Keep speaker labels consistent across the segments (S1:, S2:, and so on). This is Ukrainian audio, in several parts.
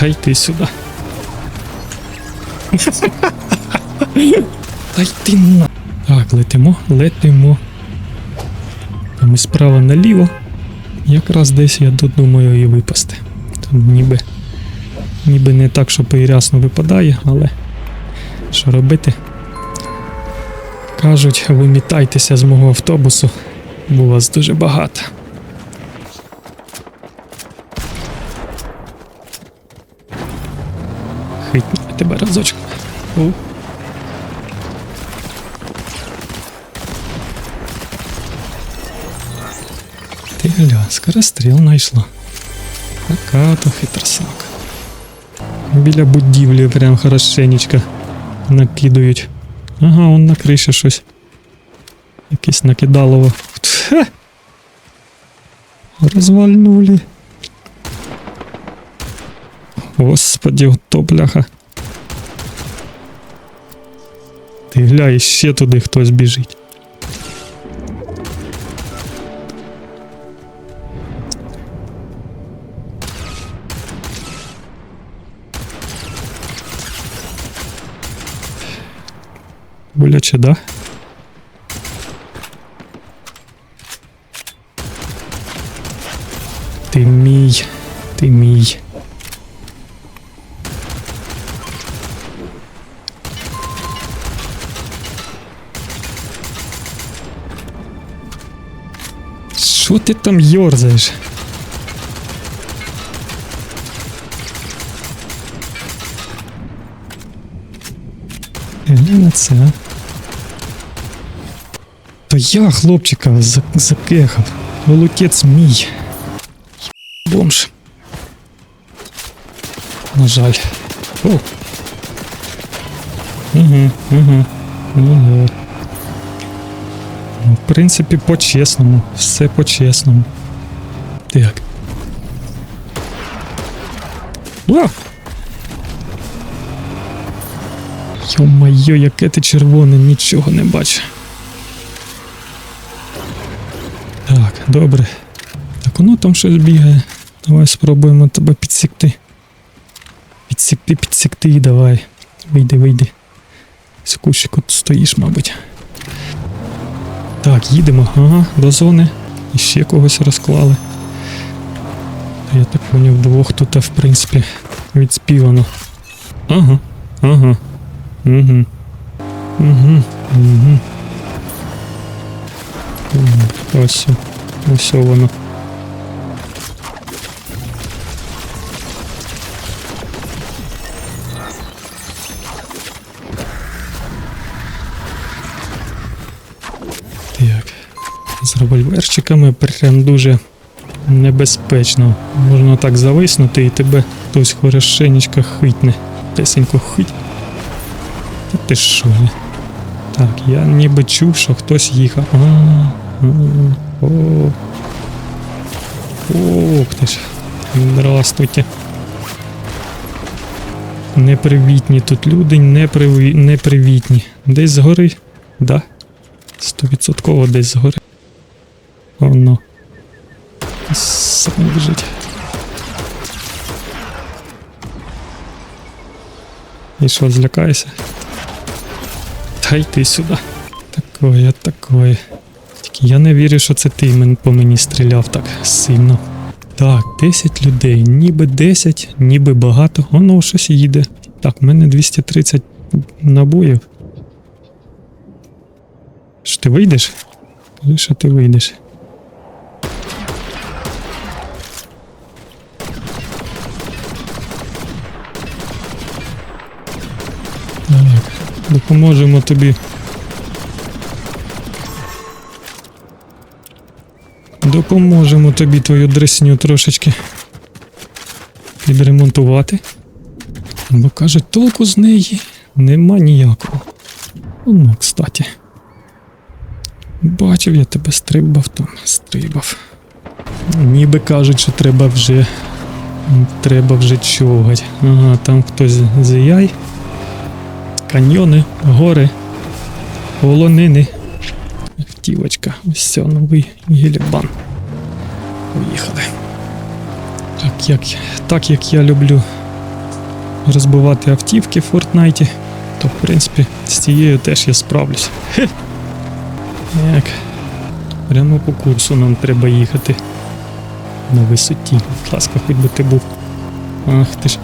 S1: Та йди сюди. Та йди на. Так, летимо, летимо. І справа наліво. Якраз десь я тут думаю і випасти. Тут ніби. Ніби не так, що і випадає, але що робити? Кажуть, вимітайтеся з мого автобусу, бо вас дуже багато. тебе разочок. О. Ти гля, скоростріл знайшла. Така то хитросака. Біля будівлі прям хорошенечко накидують. Ага, он на криші щось. Якесь накидалово. Тхе. Розвальнули. Господи, ото бляха. Ти гля, і ще туди хтось біжить. Боляче, да? Ти мій, ти мій. Що ти там йорзаєш? Глянь на я хлопчика за- закехав. Волотець мій. Бомж. На жаль. О. Угу, угу. Угу. В принципі, по-чесному. Все по-чесному. Так. О! Йо-майо, яке ти червоне, нічого не бачу. Так, добре. Так, воно там щось бігає. Давай спробуємо тебе підсікти. Підсікти, підсікти, давай. Вийди, вийди. З кущику тут стоїш, мабуть. Так, їдемо, ага, до зони. І ще когось розклали. Я так поняв, двох тут, в принципі, відспівано. Ага, ага. Угу. Угу. Угу. Ось. Ось воно. З револьверчиками прям дуже небезпечно. Можна так зависнути і тебе хтось хорошенечко хитне. Тесенько хить. Та ти що? Так, я ніби чув, що хтось їхав. А, а, О. Ох ти ж. Здравствуйте. Непривітні тут люди, неприві... непривітні. Десь згори? Да. Стовідсотково десь згори. Оно. Сам біжить. І що, злякаєшся? Та йди сюди. Такое, такое. Тільки я не вірю, що це ти по мені стріляв так сильно. Так, 10 людей. Ніби 10, ніби багато. Воно щось їде. Так, в мене 230 набоїв. Що ти вийдеш? Кажи, що ти вийдеш. Допоможемо тобі. Допоможемо тобі твою дресню трошечки відремонтувати. Бо кажуть, толку з неї нема ніякого. Ну, кстати. Бачив, я тебе стрибав там, стрибав. Ніби кажуть, що треба вже. Треба вже човгать. Ага, там хтось зияй. Каньйони, гори, полонини. Автівочка, ось новий гілібан. Поїхали. Так як, так як я люблю розбивати автівки в Фортнайті, то в принципі з цією теж я справлюсь. Хе. Як? Прямо по курсу нам треба їхати. На висоті. Будь ласка, хоч би ти був. Ах ти ж.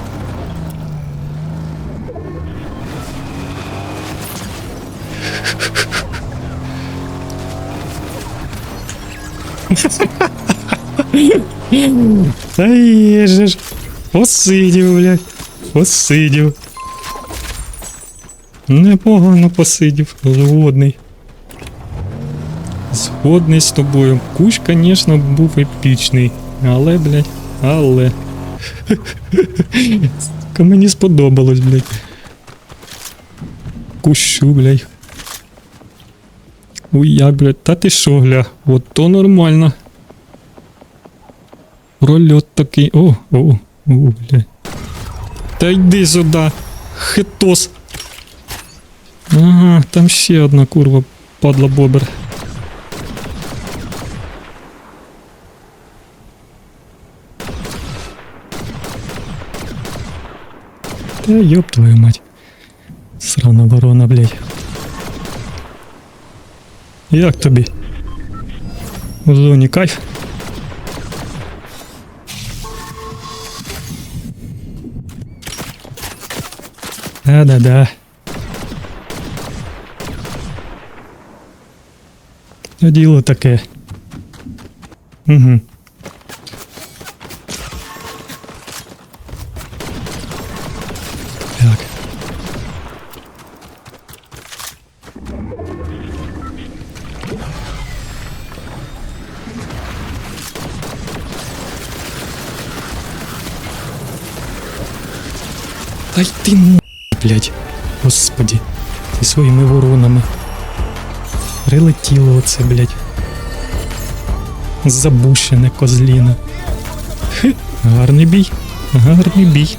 S1: Же ж. Посидів, блядь. Посидів. Непогано посидів. Згодний. Згодний з тобою. Кущ, звісно, був епічний. Але, блядь, але. Мені сподобалось, блядь. Кущу, блядь. Ой, як, блядь, та ти що, гля? От то нормально. Прольот такий. О, о, о, блядь. Та йди сюди. Хитос. Ага, там ще одна курва падла бобер. Та ёб твою мать. Срана ворона, блядь. Як тобі? У зоні кайф? Да-да-да. Діло таке. Угу. Й ти блядь. Господі. Зі своїми воронами. Прилетіло оце, блядь. Забущене козліна. Хе, гарний бій. Гарний бій.